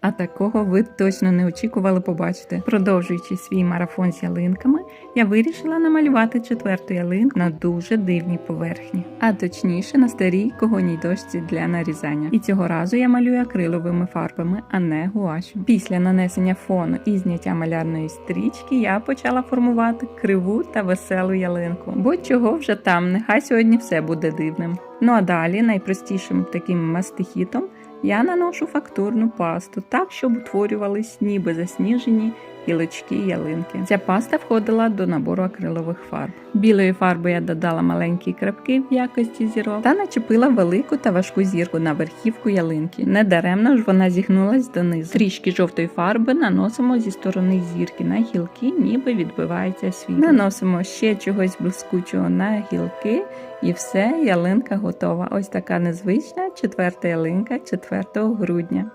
А такого ви точно не очікували побачити. Продовжуючи свій марафон з ялинками, я вирішила намалювати четверту ялинку на дуже дивній поверхні, а точніше на старій когоній дошці для нарізання. І цього разу я малюю акриловими фарбами, а не гуашю. Після нанесення фону і зняття малярної стрічки я почала формувати криву та веселу ялинку. Бо чого вже там, нехай сьогодні все буде дивним. Ну а далі найпростішим таким мастихітом я наношу фактурну пасту так, щоб утворювались ніби засніжені гілочки ялинки. Ця паста входила до набору акрилових фарб. Білої фарби я додала маленькі крапки в якості зірок та начепила велику та важку зірку на верхівку ялинки. Недаремно ж вона зігнулась донизу. Трішки жовтої фарби наносимо зі сторони зірки на гілки, ніби відбивається світло. Наносимо ще чогось блискучого на гілки. І все, ялинка готова. Ось така незвична четверта ялинка 4 грудня.